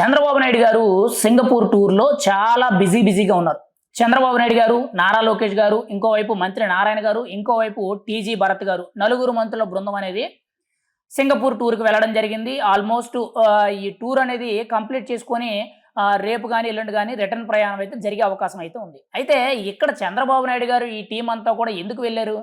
చంద్రబాబు నాయుడు గారు సింగపూర్ టూర్లో చాలా బిజీ బిజీగా ఉన్నారు. చంద్రబాబు నాయుడు గారు నారా లోకేష్ గారు ఇంకోవైపు మంత్రి నారాయణ గారు ఇంకోవైపు టీజీ భరత్ గారు. నలుగురు మంత్రుల బృందం అనేది సింగపూర్ టూర్కి వెళ్ళడం జరిగింది. ఆల్మోస్ట్ ఈ టూర్ అనేది కంప్లీట్ చేసుకొని రేపు కానీ ఎల్లుండి కానీ రిటర్న్ ప్రయాణం అయితే జరిగే అవకాశం అయితే ఉంది. అయితే ఇక్కడ చంద్రబాబు నాయుడు గారు ఈ టీం అంతా కూడా ఎందుకు వెళ్ళారు?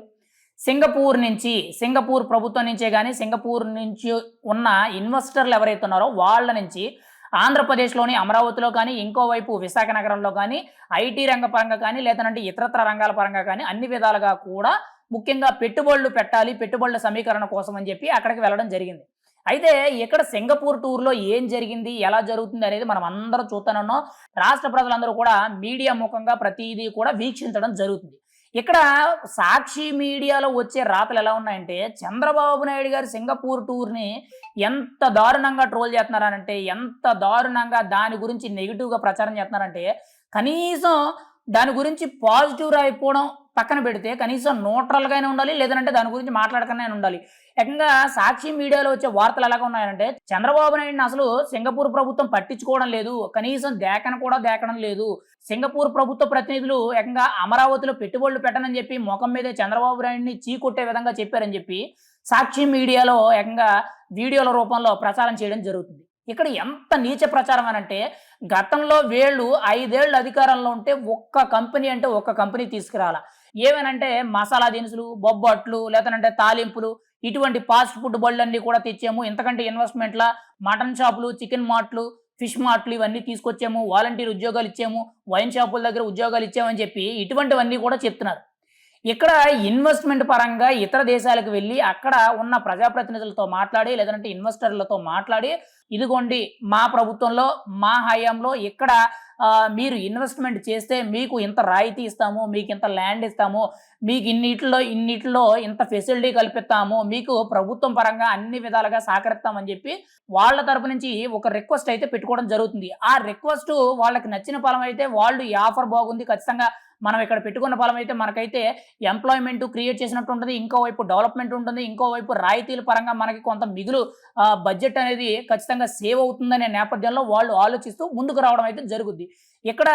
సింగపూర్ నుంచి సింగపూర్ ప్రభుత్వం నుంచే కానీ సింగపూర్ నుంచి ఉన్న ఇన్వెస్టర్లు ఎవరైతే ఉన్నారో వాళ్ళ నుంచి ఆంధ్రప్రదేశ్లోని అమరావతిలో కానీ ఇంకోవైపు విశాఖ నగరంలో కానీ ఐటీ రంగ పరంగా కానీ లేదంటే ఇతరత్ర రంగాల పరంగా కానీ అన్ని విధాలుగా కూడా ముఖ్యంగా పెట్టుబడులు పెట్టాలి పెట్టుబడుల సమీకరణ కోసం అని చెప్పి అక్కడికి వెళ్ళడం జరిగింది. అయితే ఇక్కడ సింగపూర్ టూర్లో ఏం జరిగింది ఎలా జరుగుతుంది అనేది మనం అందరం చూస్తున్నాం రాష్ట్ర ప్రజలందరూ కూడా మీడియా ముఖంగా ప్రతిదీ కూడా వీక్షించడం జరుగుతుంది. ఇక్కడ సాక్షి మీడియాలో వచ్చే రాతలు ఎలా ఉన్నాయంటే చంద్రబాబు నాయుడు గారు సింగపూర్ టూర్ని ఎంత దారుణంగా ట్రోల్ చేస్తున్నారంటే ఎంత దారుణంగా దాని గురించి నెగిటివ్గా ప్రచారం చేస్తున్నారంటే కనీసం దాని గురించి పాజిటివ్ అయిపోవడం పక్కన పెడితే కనీసం న్యూట్రల్గానే ఉండాలి లేదంటే దాని గురించి మాట్లాడకనే ఉండాలి. ఏకంగా సాక్షి మీడియాలో వచ్చే వార్తలు ఎలాగ ఉన్నాయంటే చంద్రబాబు నాయుడిని అసలు సింగపూర్ ప్రభుత్వం పట్టించుకోవడం లేదు కనీసం దేకన కూడా దేకడం లేదు. సింగపూర్ ప్రభుత్వ ప్రతినిధులు ఏకంగా అమరావతిలో పెట్టుబడులు పెట్టనని చెప్పి ముఖం మీదే చంద్రబాబు నాయుడిని చీకొట్టే విధంగా చెప్పారని చెప్పి సాక్షి మీడియాలో ఏకంగా వీడియోల రూపంలో ప్రచారం చేయడం జరుగుతుంది. ఇక్కడ ఎంత నీచ ప్రచారం అని అంటే గతంలో వీళ్ళు ఐదేళ్ళు అధికారంలో ఉంటే ఒక్క కంపెనీ అంటే ఒక్క కంపెనీ తీసుకురాల ఏమనంటే మసాలా దినుసులు బొబ్బట్లు లేదంటే తాలింపులు ఇటువంటి ఫాస్ట్ ఫుడ్ బళ్ళన్నీ కూడా తెచ్చాము. ఇంతకంటే ఇన్వెస్ట్మెంట్ల మటన్ షాపులు చికెన్ మార్ట్లు ఫిష్ మార్ట్లు ఇవన్నీ తీసుకొచ్చాము. వాలంటీర్ ఉద్యోగాలు ఇచ్చాము. వైన్ షాపుల దగ్గర ఉద్యోగాలు ఇచ్చామని చెప్పి ఇటువంటివన్నీ కూడా చెప్తున్నారు. ఇక్కడ ఇన్వెస్ట్మెంట్ పరంగా ఇతర దేశాలకు వెళ్ళి అక్కడ ఉన్న ప్రజాప్రతినిధులతో మాట్లాడి లేదంటే ఇన్వెస్టర్లతో మాట్లాడి ఇదిగోండి మా ప్రభుత్వంలో మా హయాంలో ఇక్కడ మీరు ఇన్వెస్ట్మెంట్ చేస్తే మీకు ఇంత రాయితీ ఇస్తాము మీకు ఇంత ల్యాండ్ ఇస్తాము మీకు ఇన్నిట్లో ఇన్నిటిలో ఇంత ఫెసిలిటీ కల్పిస్తాము మీకు ప్రభుత్వం పరంగా అన్ని విధాలుగా సహకరిస్తామని చెప్పి వాళ్ళ తరపు నుంచి ఒక రిక్వెస్ట్ అయితే పెట్టుకోవడం జరుగుతుంది. ఆ రిక్వెస్ట్ వాళ్ళకి నచ్చిన ఫలం అయితే వాళ్ళు ఈ ఆఫర్ బాగుంది ఖచ్చితంగా మనం ఇక్కడ పెట్టుకున్న ఫలం అయితే మనకైతే ఎంప్లాయ్మెంట్ క్రియేట్ చేసినట్టు ఉంటుంది. ఇంకోవైపు డెవలప్మెంట్ ఉంటుంది. ఇంకోవైపు రాయితీల పరంగా మనకి కొంత మిగులు బడ్జెట్ అనేది ఖచ్చితంగా సేవ్ అవుతుందనే నేపథ్యంలో వాళ్ళు ఆలోచిస్తూ ముందుకు రావడం అయితే జరుగుద్ది. ఇక్కడ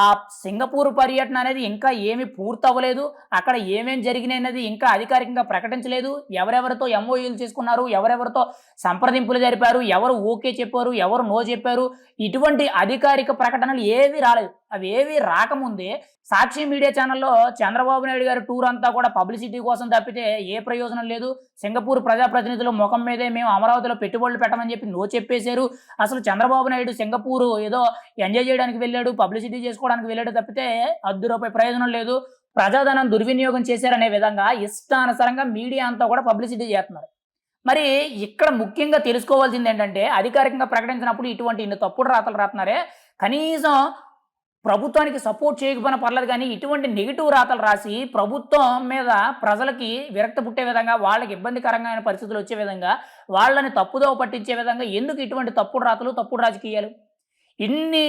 ఆ సింగపూర్ పర్యటన అనేది ఇంకా ఏమి పూర్తి అవ్వలేదు అక్కడ ఏమేం జరిగినాయి అనేది ఇంకా అధికారికంగా ప్రకటించలేదు. ఎవరెవరితో ఎంఓయూలు చేసుకున్నారు ఎవరెవరితో సంప్రదింపులు జరిపారు ఎవరు ఓకే చెప్పారు ఎవరు నో చెప్పారు ఇటువంటి అధికారిక ప్రకటనలు ఏవి రాలేదు. అవి ఏవి రాకముందే సాక్షి మీడియా ఛానల్లో చంద్రబాబు నాయుడు గారి టూర్ అంతా కూడా పబ్లిసిటీ కోసం తప్పితే ఏ ప్రయోజనం లేదు. సింగపూర్ ప్రజాప్రతినిధుల ముఖం మీదే మేము అమరావతిలో పెట్టుబడులు పెట్టమని చెప్పి నో చెప్పేశారు. అసలు చంద్రబాబు నాయుడు సింగపూర్ ఏదో ఎంజాయ్ చేయడానికి వెళ్ళాడు. పబ్లిసిటీ చేసుకోవడానికి వెళ్ళాడు తప్పితే అద్దు రూపాయి ప్రయోజనం లేదు. ప్రజాధనం దుర్వినియోగం చేశారనే విధంగా ఇష్టానుసారంగా మీడియా అంతా కూడా పబ్లిసిటీ చేస్తున్నారు. మరి ఇక్కడ ముఖ్యంగా తెలుసుకోవాల్సింది ఏంటంటే అధికారికంగా ప్రకటించినప్పుడు ఇటువంటి ఇన్ని తప్పుడు రాతలు రాస్తున్నారే. కనీసం ప్రభుత్వానికి సపోర్ట్ చేయకపోయినా పర్లేదు కానీ ఇటువంటి నెగిటివ్ రాతలు రాసి ప్రభుత్వం మీద ప్రజలకి విరక్తి పుట్టే విధంగా వాళ్ళకి ఇబ్బందికరమైన పరిస్థితులు వచ్చే విధంగా వాళ్ళని తప్పుదోవ పట్టించే విధంగా ఎందుకు ఇటువంటి తప్పుడు రాతలు తప్పుడు రాజకీయాలు? ఇన్ని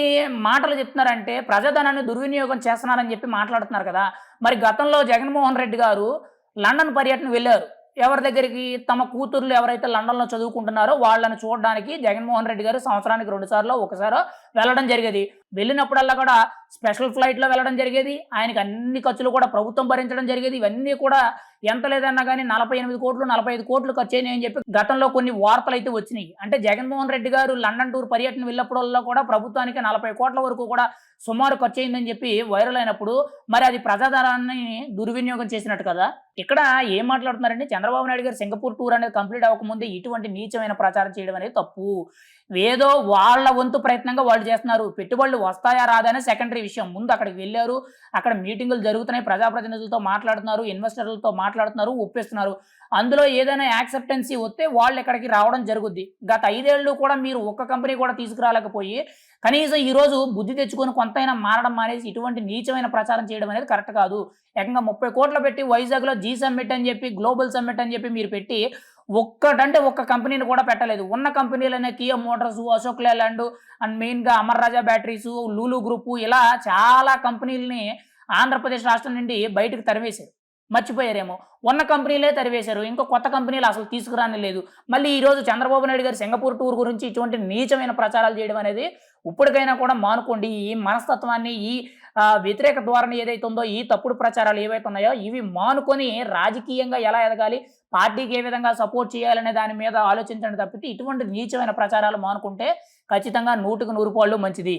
మాటలు చెప్తున్నారంటే ప్రజాధనాన్ని దుర్వినియోగం చేస్తున్నారని చెప్పి మాట్లాడుతున్నారు కదా. మరి గతంలో జగన్మోహన్ రెడ్డి గారు లండన్ పర్యటన వెళ్ళారు. ఎవరి దగ్గరికి తమ కూతుర్లు ఎవరైతే లండన్లో చదువుకుంటున్నారో వాళ్ళని చూడడానికి జగన్మోహన్ రెడ్డి గారు సంవత్సరానికి రెండుసార్లు ఒకసారో ఒకసారి వెళ్ళడం జరిగేది. వెళ్ళినప్పుడల్లా కూడా స్పెషల్ ఫ్లైట్లో వెళ్ళడం జరిగేది. ఆయనకి అన్ని ఖర్చులు కూడా ప్రభుత్వం భరించడం జరిగేది. ఇవన్నీ కూడా ఎంత లేదన్నా కానీ నలభై ఎనిమిది కోట్లు నలభై ఐదు కోట్లు ఖర్చు అని చెప్పి గతంలో కొన్ని వార్తలు అయితే వచ్చినాయి. అంటే జగన్మోహన్ రెడ్డి గారు లండన్ టూర్ పర్యటన వెళ్ళినప్పుడల్లా కూడా ప్రభుత్వానికి నలభై కోట్ల వరకు కూడా సుమారు ఖర్చు అయిందని చెప్పి వైరల్ అయినప్పుడు మరి అది ప్రజాధనాన్ని దుర్వినియోగం చేసినట్టు కదా? ఇక్కడ ఏం మాట్లాడుతున్నారంటే చంద్రబాబు నాయుడు గారు సింగపూర్ టూర్ అనేది కంప్లీట్ అవ్వకముందే ఇటువంటి నీచమైన ప్రచారం చేయడం అనేది తప్పు. ఏదో వాళ్ళ వంతు ప్రయత్నంగా వాళ్ళు చేస్తున్నారు. పెట్టుబడులు వస్తాయా రాదా సెకండరీ సెకండరీ విషయం. ముందు అక్కడికి వెళ్ళారు. అక్కడ మీటింగులు జరుగుతున్నాయి. ప్రజాప్రతినిధులతో మాట్లాడుతున్నారు. ఇన్వెస్టర్లతో మాట్లాడుతున్నారు. ఒప్పిస్తున్నారు. అందులో ఏదైనా యాక్సెప్టెన్సీ వస్తే వాళ్ళు ఇక్కడికి రావడం జరుగుద్ది. గత ఐదేళ్ళు కూడా మీరు ఒక్క కంపెనీ కూడా తీసుకురాలేకపోయి కనీసం ఈ రోజు బుద్ధి తెచ్చుకొని కొంతైనా మారడం మానేసి ఇటువంటి నీచమైన ప్రచారం చేయడం అనేది కరెక్ట్ కాదు. ఏకంగా ముప్పై కోట్లు పెట్టి వైజాగ్లో జీ సమ్మిట్ అని చెప్పి గ్లోబల్ సమ్మిట్ అని చెప్పి మీరు పెట్టి ఒక్కటంటే ఒక్క కంపెనీని కూడా పెట్టలేదు. ఉన్న కంపెనీలనే Kia Motors Ashok Leyland and మెయిన్గా అమర్ రాజా బ్యాటరీస్ లూలు గ్రూపు ఇలా చాలా కంపెనీలని ఆంధ్రప్రదేశ్ రాష్ట్రం నుండి బయటకు తరివేశారు. మర్చిపోయారేమో. ఉన్న కంపెనీలే తరివేశారు. ఇంకో కొత్త కంపెనీలు అసలు తీసుకురాని లేదు. మళ్ళీ ఈ రోజు చంద్రబాబు నాయుడు గారు సింగపూర్ టూర్ గురించి ఇటువంటి నీచమైన ప్రచారాలు చేయడం అనేది ఇప్పటికైనా కూడా మానుకోండి. ఈ మనస్తత్వాన్ని ఈ వ్యతిరేక ధోరణి ఏదైతే ఉందో ఈ తప్పుడు ప్రచారాలు ఏవైతే ఉన్నాయో ఇవి మానుకొని రాజకీయంగా ఎలా ఎదగాలి పార్టీకి ఏ విధంగా సపోర్ట్ చేయాలనే దాని మీద ఆలోచించండి తప్పితే ఇటువంటి నీచమైన ప్రచారాలు మానుకుంటే ఖచ్చితంగా నూటికి నూరు పాళ్ళు మంచిది.